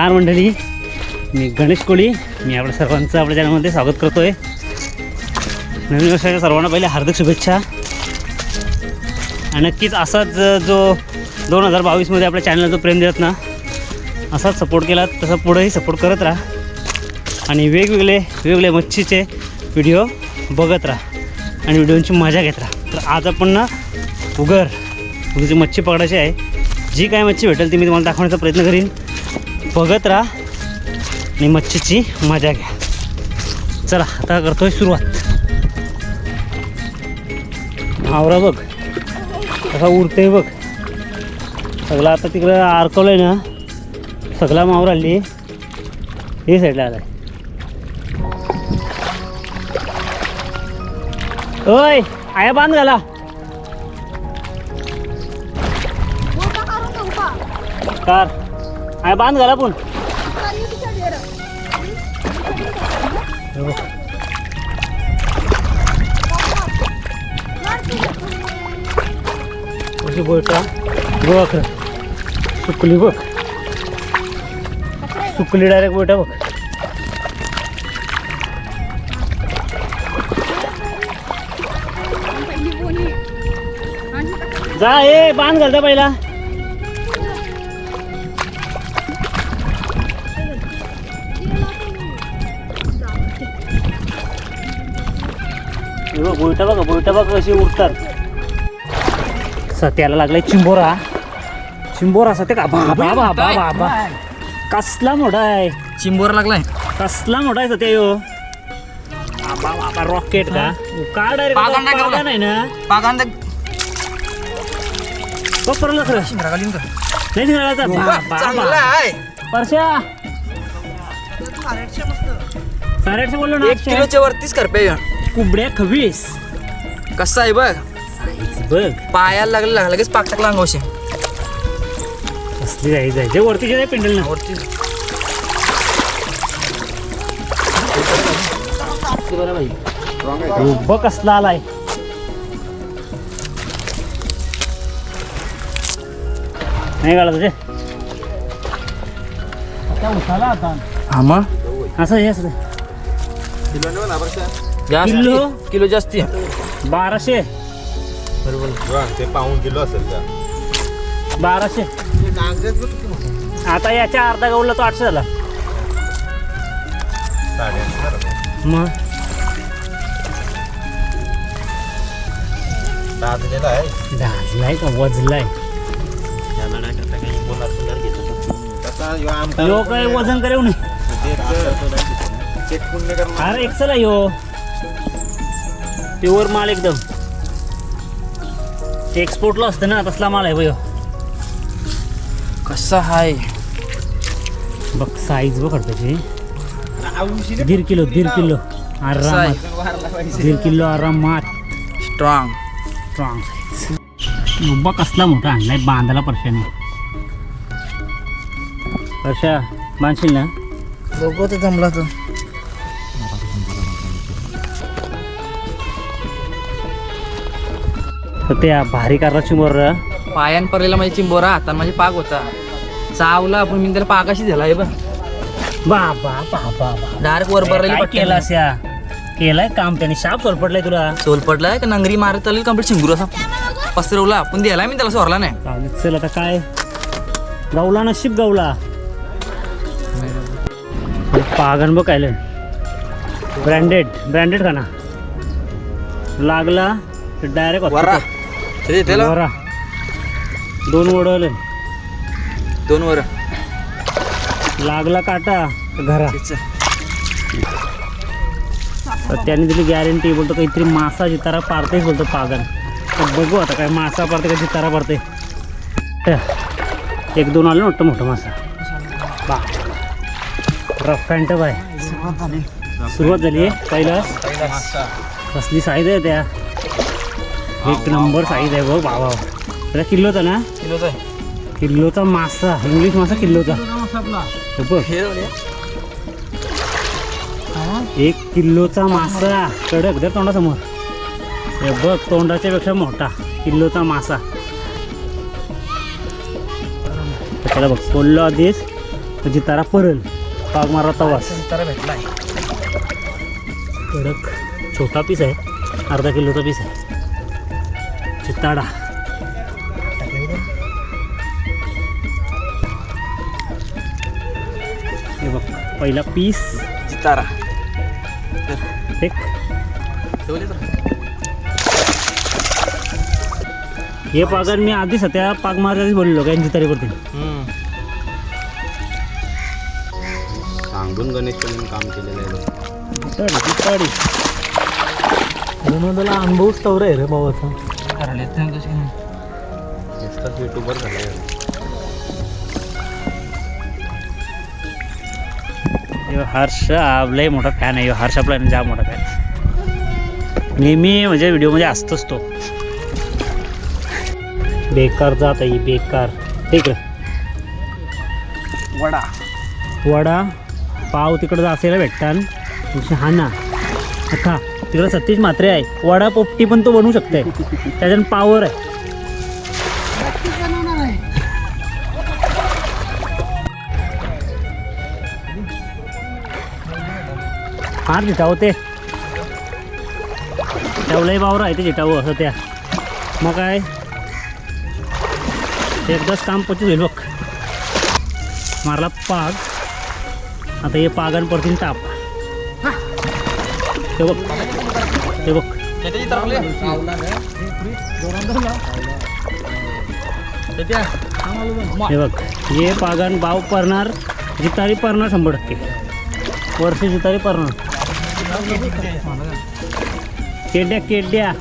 नमस्कार मंडळी. मी गणेश कोळी. मी आपल्या सर्वांचं आपल्या चॅनलमध्ये स्वागत करतो आहे नवीन वर्षाच्या सर्वांना पहिले हार्दिक शुभेच्छा. आणि नक्कीच असाच जो दोन हजार बावीसमध्ये आपल्या चॅनलला जो प्रेम देत ना असाच सपोर्ट केला तसा पुढेही सपोर्ट करत राहा. आणि वेगवेगळे वेगवेगळे मच्छीचे व्हिडिओ बघत राहा. आणि व्हिडिओची मजा घेत राहा. तर आज आपण ना उगर उगरची मच्छी पकडायची आहे. जी काय मच्छी भेटेल ती मी तुम्हाला दाखवण्याचा प्रयत्न करीन. बघत राहा आणि मच्छीची मजा घ्या. चला आता करतोय सुरुवात. आवरा बघ. कसा उरते बघ. सगळा आता तिकडं अडकवलंय ना सगळा मावर आली. हे साईडला आलाय. ओय आया बांध घाला कार आया बांध घाला पण. अशी बोलता बघ सुकली बघ. सुकली डायरेक्ट बोटा बघ. जा ए बांध घालता पहिला. बोलटा बघा बोलटा बघा कशी उठतात सत्याला लागलाय चिंबोरा. चिंबोरा सत्य का? बाबा बाबा बाबा. कसला मोठा आहे. चिंबोर लागलाय. कसला मोठा आहे सत्या यो. बाबा बाबा रॉकेट का? का डायरेक्ट. नाही ना? पागांदा. परला खरं शिंगरा घालीन का नाही निघाला आहे परश्या. साडेआठशे बोललो ना एक किलोच्या वरतीच करपे कुबड्या खवीस. कसा आहे बघ. बघ. पायाला लागलं लागलं लगेच पाक टाकला अंगावशी कसली जायचं आहे जे वरती जे पेंडल ना. वरती उभं कसला आलाय. नाही काढा तुझे हा मग? असं हे असं. किलो? किलो जास्ती बाराशे. ते पाऊन किलो असेल का? बाराशे. आता याच्या अर्धा गवला तो आठशे झाला. मग? दादलेला आहे. का? वजलाय. यो काय वजन करे नाही. अरे एक्सल आहे यो. प्युअर माल एकदम. एक्सपोर्टला असतं ना तसला माल आहे बघ. कसा हाय? बघ साईज बघ त्याची. दीड किलो दीड किलो. आरामात. दीड किलो आरामात. स्ट्रॉंग स्ट्रॉंग साईज उभा कसला मोठा आणलाय बांधायला परशाने परशा बांधशील ना? बघू तर जमला तर. तर त्या भारी कारणाची मोर पायान पडलेला माझी चिंबोरा हातान माझी पाक होता. चावला आपण मी त्याला पाकाशी दिला हे बघ. बाबा बाबा डायरेक्ट वर भरलेली केलास या केलाय काम त्याने. शाप पडलाय तुला. चोल पडलाय का नंगरी मारत आली कंप्लीट चिंगूर असा. पसरवला. आपण दिलाय मी त्याला सोरला नाही. चालेल, चल आता काय? गावला नशीब गावला. पागन बघ काय ब्रँडेड ब्रँडेड का ना? लागला डायरेक्ट वरा. त्याला दोन ओढवले दोन वर. लागला काटा घरा. तर त्याने दिली गॅरंटी बोलतो काहीतरी मासा जितारा पारतेच बोलतो पागन तर बघू आता काय मासा पारते का जितारा पारते एक दोन आलं ना वाटतं मोठं मासा. बा. रफ अँड टफ आहे. सुरुवात झाली. पहिला कसली साईज आहे त्या. एक नंबर साईज आहे बघ बाबा. त्याला किलोचा ना? किलोच आहे. किल्लोचा मासा. इंग्लिश मासा किल्लोचा हे बघ. एक किल्लोचा मासा. कडक दे तोंडासमोर. हे बघ तोंडाच्या पेक्षा मोठा किल्लोचा मासा. त्याला बघ सोडलो आधीच. म्हणजे तारा परल. पाग मारा तवास. भेटलाय. कडक. छोटा पीस आहे. अर्धा किलोचा पीस आहे. चित्ताडा हे बघ पहिला पीस. जितारा. एक. हे पागन मी आधीच त्या पाग मारायला बोललो का यांची तरी पडते सांगून गणेश काम केलेलं आहे अनुभवच तवरा आहे रे भावाचा नुसताच युट्यूबर झालाय. ह्यो हर्ष लय मोठा फॅन आहे. हर्ष आपला जाम मोठा फॅन नेहमी म्हणजे व्हिडिओमध्ये असतोच तो. बेकार जात आहे ही, बेकार. ठीक आहे. वडा. वडा पाव तिकडं असायला भेटतात. हाना. अख्खा तिकडं सतीश मात्रे आहे. वडा पोपटी पण तो बनवू शकते त्याच्यानं पावर आहे. फार जिटावं ते. त्यावलंही पावर आहे ते जिटावं असं त्या. मग काय? एकदाच काम पचून होईल बघ. मारला पाग. आता हे पागन पडतील ताप. ते बघ. ते बघ हे बघ. हे पागन बाव परणार जितारी परणार शंभर टक्के. वर्ष जितारी परणार केड्या केड्या.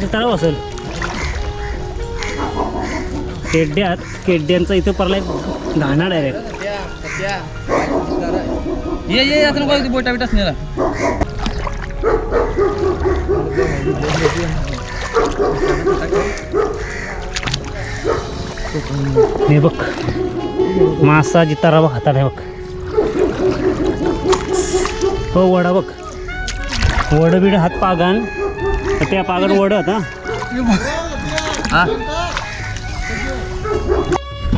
जितारा असेल केड्यात केड्यांचा इथं परला घाणा डायरेक्ट ये ये आता नको बोटा बिटाच नेला. हे बघ. मासा जितारा बघ हातात आहे बघ. हो वडा बघ. वड बिड हात पागान त्या पागान वड हा. हा.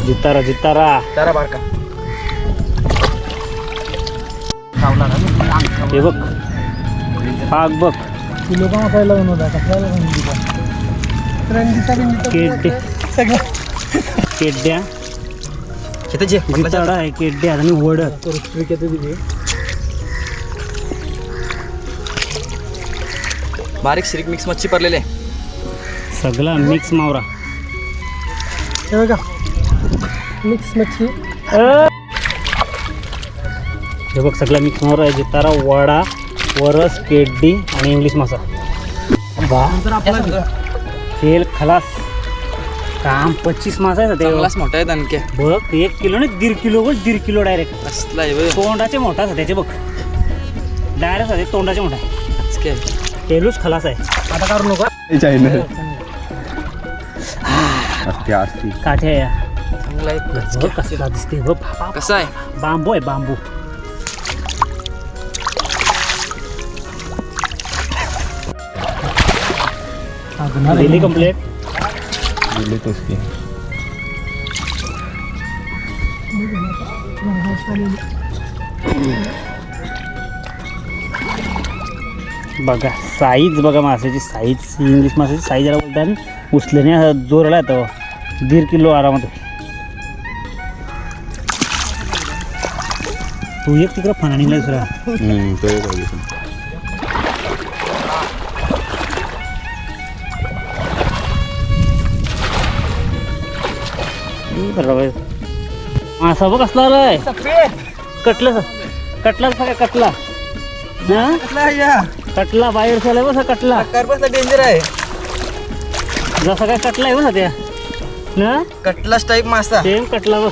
जितारा जितारा. तारा बारका. हे बघ. पाग बघ. किलो का असायला बनवता कशाला बनवली बिंगीता केड्डे सगळं. केड्ड्या किती जे जितारा आहे केड्ड्या आणि वड विकेत दिली? बारीक शिरीक मिक्स मच्छी पडलेले. सगळा मिक्स मावरा. हे बघा. मिक्स मच्छी. हे बघ सगळा मिक्स मावरा आहे जितारा वडा वरस केड्डी आणि इंग्लिश मासा. तेल खलास. काम पच्चीस मासा आहे सध्या चांगलाच मोठा आहे दणके बघ एक किलो नाही दीड किलो बघ दीड किलो डायरेक्ट असला. तोंडाचे मोठा सध्याचे बघ. डायरेक्ट सध्या तोंडाचे मोठा आहे. तेलूच खलास आहे. आता करू नका. काठे आहे या. चांगला आहे. कसला दिसते. कसा आहे? बांबू आहे बांबू. दिली कंप्लेट दिले तोच की बघा साईज बघा माशाची साईज इंग्लिश माशाची साईज याला बोलतात उचलणे जोराला येतो. दीड किलो आरामात तू एक तिकडं फणाणीला दुसरा हम्म, तो एक आहे मासा बघ कसला आलाय कटलं कटला काय कटला? ना कटला बाहेर चालय बसा कटला. बसला डेंजर आहे. जसा काय कटला आहे बसा त्या. ना कटलास टाईप मासा. सेम कटला बघ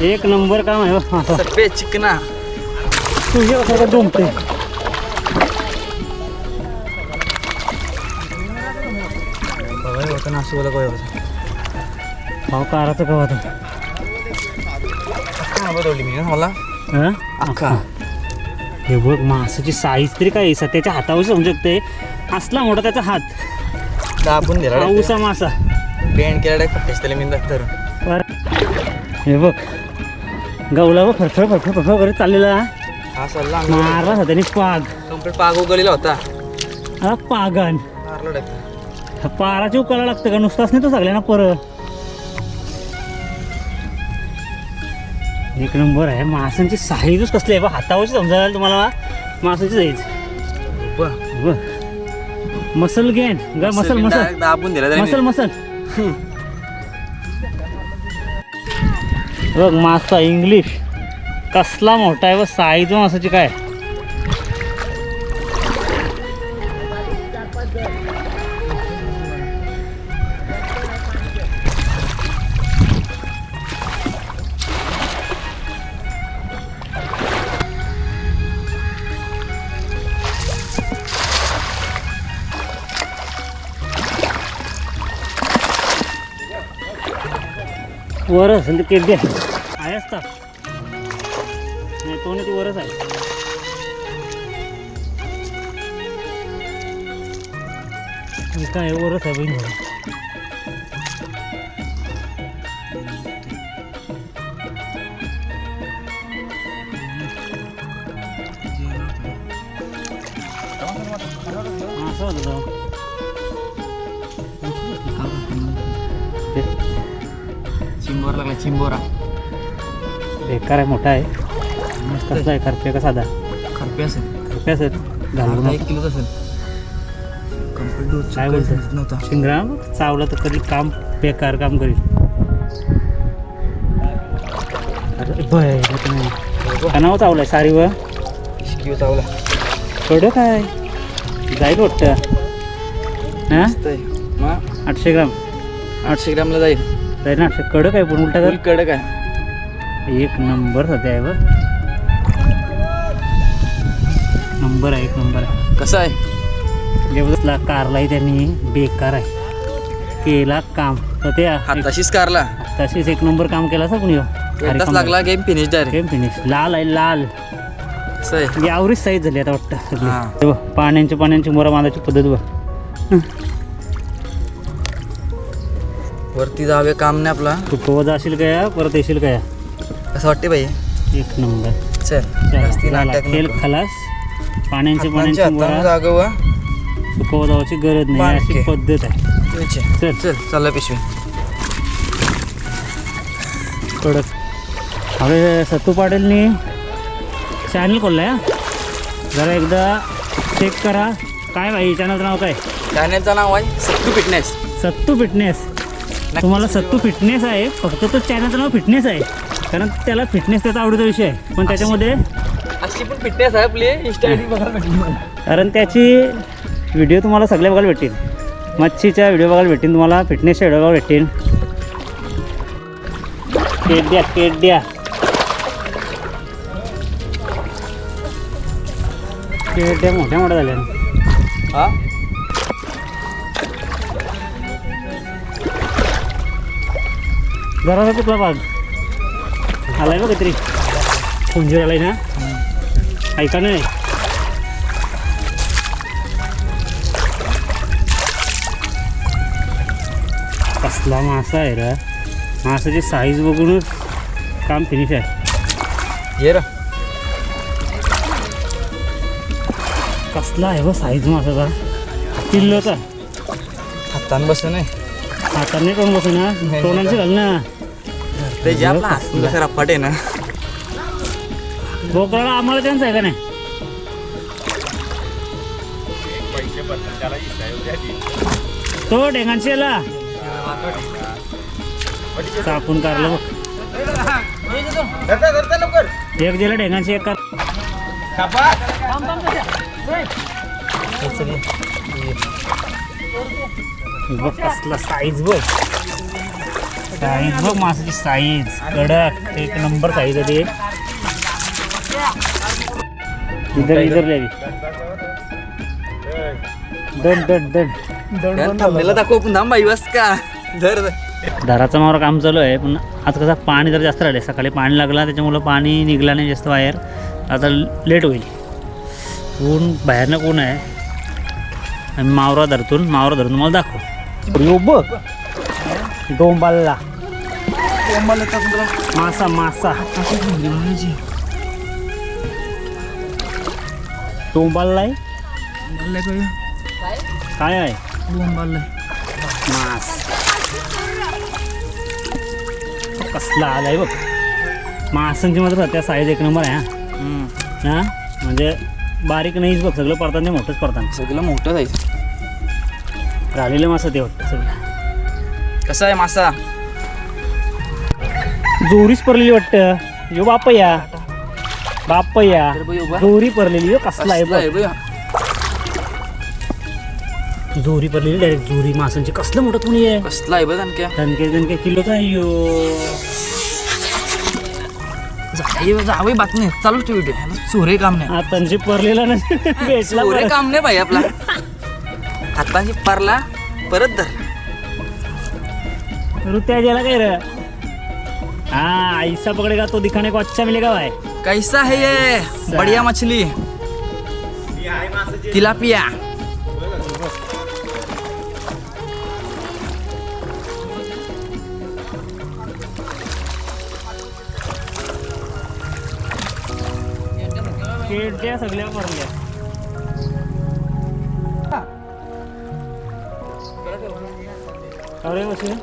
एक नंबर काम आहे सफेद चिकना. तुझ्या कसं होतं होतं काराचं होतं बदलली मी मला. हं? अख्खा. हे बघ मासाची साईज तरी काय सध्याच्या हातावर समजू शकते असला मोठा त्याचा हात. दाबून दिला पाऊसा मासा. बेंड केला त्याला मी धरून. हे बघ. गवला फरफर फरफर फरफर करत चाललेला. हा सल्ला मारला होता त्याने पाग. कंप्लीट पाग उगलेला होता. हा पागन. हा पाराची उकाला लागतं का? नुसताच नाही तो सगळ्यांना पर एक नंबर आहे. मासांची साईजच कसली आहे बा हातावरची समजायला तुम्हाला. मासाची साईज मसल गेन ग मसल मसल दाबून दिला मसल. मसल. बघ मासा इंग्लिश कसला मोठा आहे व साईज मासाची काय? वर असेल तर केड्डी आहे असता. नाही तो नाही ती वरच आहे. काय वरच आहे बहीण असं होतं चिंबोरा. बेकार आहे मोठा आहे. कसला आहे खरपे का साधा? खरपे असेल. खरपे असेल. घालून अर्धा एक किलोच असेल. काय बोलतो? नव्हता. शिंगरा चावला तर कधी काम बेकार काम करील. अरे का नाव चावलंय सारीवर. शिकीव चावला. कडं काय? जाईल वाटतं. हां? मस्त. मग? आठशे ग्राम. आठशे ग्रामला जाईल. जाईल ना आठशे कडं काय पण उलटा कडक आहे. एक नंबर सध्या आहे बघ. नंबर आहे एक नंबर आहे. कसं आहे? जबरदस्तला कारलाही त्यांनी बेकार आहे. केला काम. तर ते हाताशीच कारला. तशीच एक नंबर काम केला सर कुणी एकदाच लागला गेम फिनिश गेम फिनिश लाल आहे लाल. आहे? यावरीच साईज झाली आता वाटतं सगळी. हा. हे बघ पाण्याची पाण्याची मोरा बांधायची पद्धत बघ. वरती जावे काम नाही आपला. तू कवा जाशील काय परत येशील काय कसं वाटते भाई एक नंबर. चल जास्ती नाटक नको. खलास. पाण्याची पाण्याची हातानं जागं वा. जावाची गरज नाही अशी. पद्धत आहे. निचे. चल. चल चाललं पिशवी. कडक. अरे सत्तू पाटीलनी चॅनल खोललाय हा जरा एकदा चेक करा. काय भाई चॅनलचं नाव काय? चॅनेलचं नाव आहे सत्तू फिटनेस सत्तू फिटनेस तुम्हाला सत्तू फिटनेस आहे फक्त तो चॅनलचं नाव फिटनेस आहे. कारण त्याला फिटनेस त्याचा आवडीचा विषय आहे. पण त्याच्यामध्ये अशी पण फिटनेस आहे आपली. इंस्टा कारण त्याची व्हिडिओ तुम्हाला सगळे बघायला भेटतील. मच्छीच्या व्हिडिओ बघायला भेटतील तुम्हाला फिटनेसच्या व्हिडिओ बघायला भेटतील. केड्या केड्या. केड्या मोठ्या मोठ्या झाल्या हा? जरा कुठला भाग? आलाय बघ काहीतरी कुंजीर आलाय ना? ऐका नाही कसला मासा आहे रे. मासाची साईज बघूनच काम फिनिश आहे. ये र कसला आहे बघ साईज मासाचा. किल्लोचा हातान बसून आहे. हाताने कोण बसू ना तोंडांची घाल ना. ते जे आपला हात कसं रप्पाट आहे ना. बोकडाला आम्हाला त्यांचं आहे का नाही? तो ढेंगांची याला कापून काढलं बघ. एक दिला ढेंगांची एक बघ कसला साईज बघ. साईज बघ मासाची साईज. कडक. एक नंबर साईज आहे ते. इधर इधर ले अभी दड दड दड थांबलेला दाखव पुन्हा बाई बस का? धर दाराचं मावर काम चालू आहे पण आज कसं पाणी जर जास्त राहिले सकाळी पाणी लागला त्याच्यामुळं पाणी निघला नाही जास्त बाहेर. आता लेट होईल. ऊन बाहेरनं ऊन आहे? आणि मावरा धरतून मावरा धरून मला दाखव. यो बघ. डोंबाल्ला. मासा मासा. डोंबाल्ला आहे काय आहे? मास. कसला आलाय बघ. मासांची मात्र त्या साईज एक नंबर आहे हा. हा? म्हणजे बारीक नाहीच बघ सगळं पडताना नाही मोठंच पडताना. सगळं मोठं जायचं राहिलेलं मासा ते वाटतं सगळं. कसं आहे मासा? जोरीच पडलेली वाटतं. यो बापया बापया. जोरी पडलेली यो कसला आहे बघ? जोरी पडलेली डायरेक्ट जोरी. मासांची कसलं मोठं कोणी आहे. कसला आहे बघ आणखी. दणके दणके किलोचा आहे यो. जावई बातमी. चालूच ठेव व्हिडिओ चोरे काम नाही. हातांशी पडलेला नाही चोरे. काम नाही भाई आपला. हातांची पारला परत धर. रुत्या गेला काय रे? हाँ ऐसा पकड़ेगा तो दिखाने को अच्छा मिलेगा भाई। कैसा है ये? बढ़िया मछली। तिलापिया सगळ्या पडल्या अरे कसे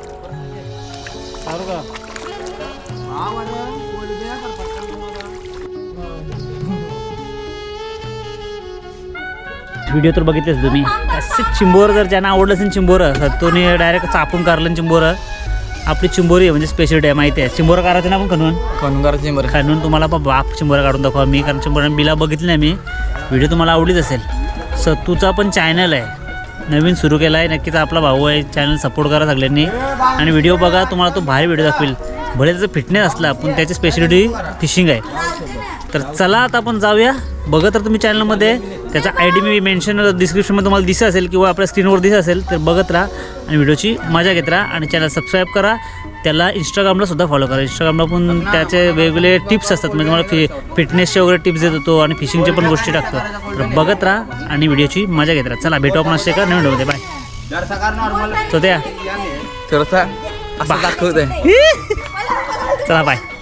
सारू का व्हिडिओ तर बघितलेच तुम्ही. असे चिंबोर जर ज्यांना आवडलं असेल चिंबोरं तर तो डायरेक्ट चापून कारलं चिंबोरं. आपली चिंबोरी आहे म्हणजे स्पेशलिटी आहे माहिती आहे. चिंबोरं काढायचं ना आपण खणून? कणगार चिंबर. खाणून तुम्हाला बाप चिंबोरा काढून दाखवा. मी कारण चिंबोरा बिला बघितली नाही मी. व्हिडिओ तुम्हाला आवडीच असेल. सत्तूचा पण चॅनल आहे. नवीन सुरू केला आहे नक्कीच आपला भाऊ आहे. चॅनल सपोर्ट करा सगळ्यांनी. आणि व्हिडिओ बघा तुम्हाला तो भारी व्हिडिओ दाखवेल. भले त्याचा फिटनेस असला पण त्याची स्पेशलिटी फिशिंग आहे. तर चला आता आपण जाऊया. बघत तर तुम्ही चॅनलमध्ये त्याचा आय डी मी मेन्शन डिस्क्रिप्शनमध्ये तुम्हाला दिसत असेल किंवा आपल्या स्क्रीनवर दिसत असेल तर बघत राहा आणि व्हिडिओची मजा घेत राहा आणि चॅनल सबस्क्राईब करा. त्याला इंस्टाग्रामला सुद्धा फॉलो करा. इंस्टाग्रामला पण त्याचे वेगवेगळे टिप्स असतात. म्हणजे तुम्हाला फि फिटनेसचे वगैरे टिप्स देत होतो आणि फिशिंगचे पण गोष्टी टाकतो. तर बघत राहा आणि व्हिडिओची मजा घेत राहा. चला भेटू आपण असे का नवीन व्हिडिओमध्ये. बाय तो असं दाखवत आहे चला बाय